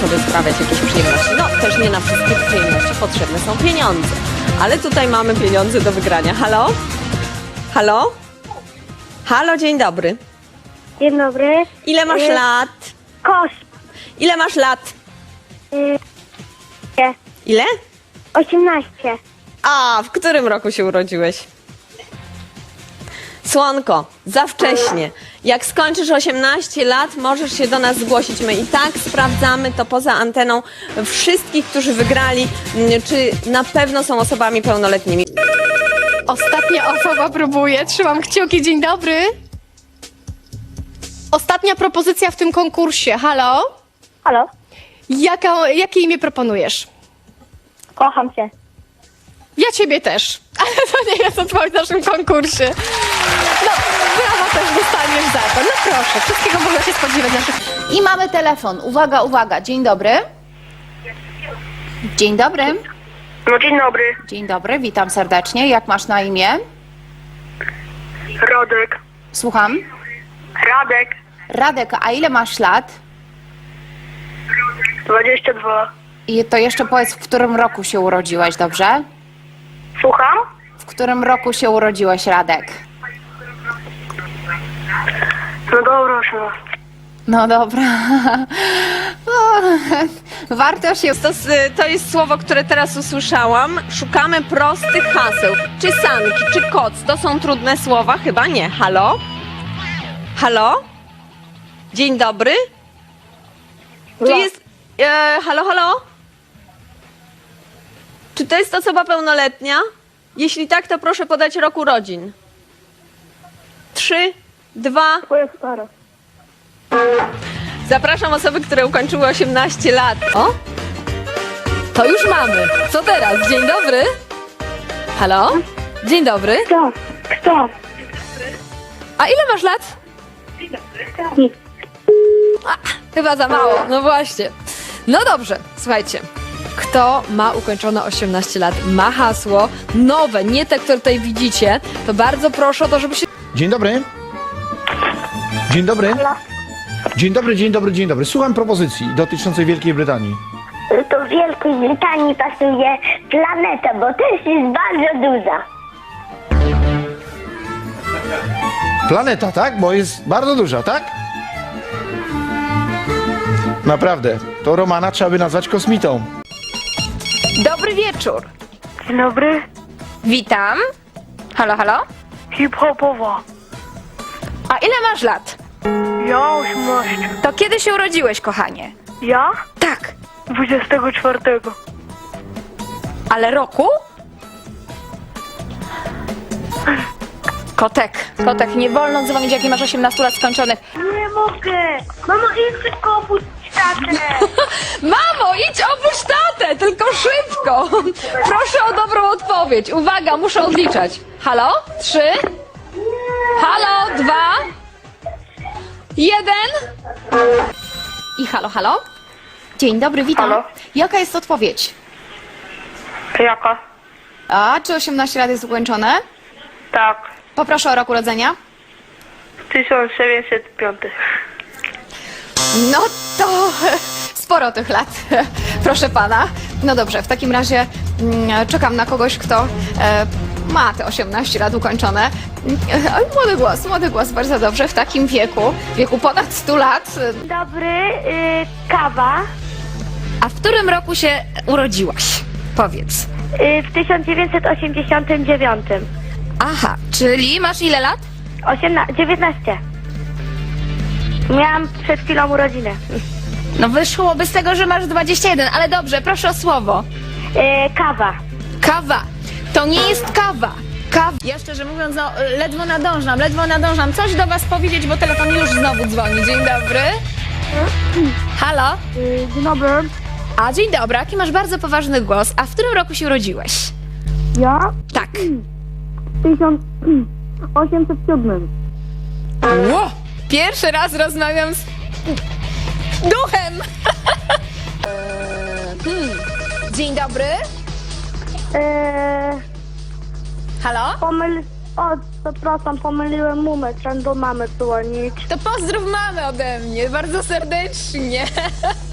sobie sprawiać jakieś przyjemności. No, też nie na wszystkie przyjemności potrzebne są pieniądze. Ale tutaj mamy pieniądze do wygrania. Halo? Halo? Halo, dzień dobry. Dzień dobry. Ile masz Y- lat? Kosz. Ile masz lat? Y, Ile? 18. A, w którym roku się urodziłeś? Słonko, za wcześnie. Jak skończysz 18 lat, możesz się do nas zgłosić. My i tak sprawdzamy to poza anteną wszystkich, którzy wygrali, mm, czy na pewno są osobami pełnoletnimi. Ostatnia osoba próbuje. Trzymam kciuki. Dzień dobry. Ostatnia propozycja w tym konkursie. Halo? Halo? Jaka, jakie imię proponujesz? Kocham cię. Ja ciebie też. Ale to nie jest odpowiedź w naszym konkursie. No, brawa też dostaniesz za to. No proszę, wszystkiego można się spodziewać naszych... I mamy telefon. Uwaga, uwaga. Dzień dobry. Dzień dobry. No dzień dobry, Dzień dobry, witam serdecznie. Jak masz na imię? Rodek. Słucham. Radek, Radek, a ile masz lat? 22. I to jeszcze powiedz, w którym roku się urodziłeś, dobrze? Słucham? W którym roku się urodziłeś, Radek? No dobra, no. No dobra. O, Warto się... To, s- to jest słowo, które teraz usłyszałam. Szukamy prostych haseł. Czy sanki, czy koc, to są trudne słowa? Chyba nie. Halo? Halo? Dzień dobry? Czy jest... E, halo, halo? Czy to jest osoba pełnoletnia? Jeśli tak, to proszę podać rok urodzin. Trzy, dwa... Twoja stara. Zapraszam osoby, które ukończyły 18 lat. O? To już mamy. Co teraz? Dzień dobry. Halo? Dzień dobry. Kto? Kto? A ile masz lat? A, chyba za mało. No właśnie. No dobrze, słuchajcie. Kto ma ukończone 18 lat, ma hasło nowe, nie te, które tutaj widzicie, to bardzo proszę o to, żeby się Dzień dobry. Dzień dobry. Dzień dobry, dzień dobry, dzień dobry. Słucham propozycji dotyczącej Wielkiej Brytanii. Do Wielkiej Brytanii pasuje planeta, bo też jest bardzo duża. Planeta, tak? Bo jest bardzo duża, tak? Naprawdę. To Romana trzeba by nazwać kosmitą. Dobry wieczór. Dzień dobry, Witam. Halo, halo. Hip-hopowa. A ile masz lat? Ja 18. To kiedy się urodziłeś, kochanie? Ja? Tak. 24. Ale roku? Kotek, kotek, nie wolno dzwonić, jak nie masz 18 lat skończonych. Nie mogę. Mamo, idź szybko opuść tatę. Mamo, idź opuść tatę, tylko szybko. Proszę o dobrą odpowiedź. Uwaga, muszę odliczać. Halo? Trzy? Halo? Dwa? Jeden? I halo, halo? Dzień dobry, witam. Halo? Jaka jest odpowiedź? Jaka? A, czy 18 lat jest ukończone? Tak, Poproszę o rok urodzenia. 1905. No to sporo tych lat, proszę pana. No dobrze, w takim razie czekam na kogoś, kto e, ma te 18 lat ukończone. E, Młody głos, młody głos, bardzo dobrze. W takim wieku, wieku ponad 100 lat. e, Dobry, y, kawa. A w którym roku się urodziłaś? Powiedz. Y, w 1989. Aha, czyli masz ile lat? 18, 19. Miałam przed chwilą urodzinę. No wyszłoby z tego, że masz 21, ale dobrze, proszę o słowo. Y, kawa. Kawa. To nie jest kawa. Kawa. Ja szczerze mówiąc, no, ledwo nadążam, ledwo nadążam. Coś do was powiedzieć, bo telefon już znowu dzwoni. Dzień dobry. Halo? Dzień dobry. A dzień dobry, jaki masz bardzo poważny głos. A w którym roku się urodziłeś? Ja? Tak. 1807. Ło! Pierwszy raz rozmawiam z duchem. Hmm. Dzień dobry. Eee, Halo? pomyl... O, przepraszam, pomyliłem numer, chciałem do mamy dzwonić. To pozdrów mamy ode mnie, bardzo serdecznie.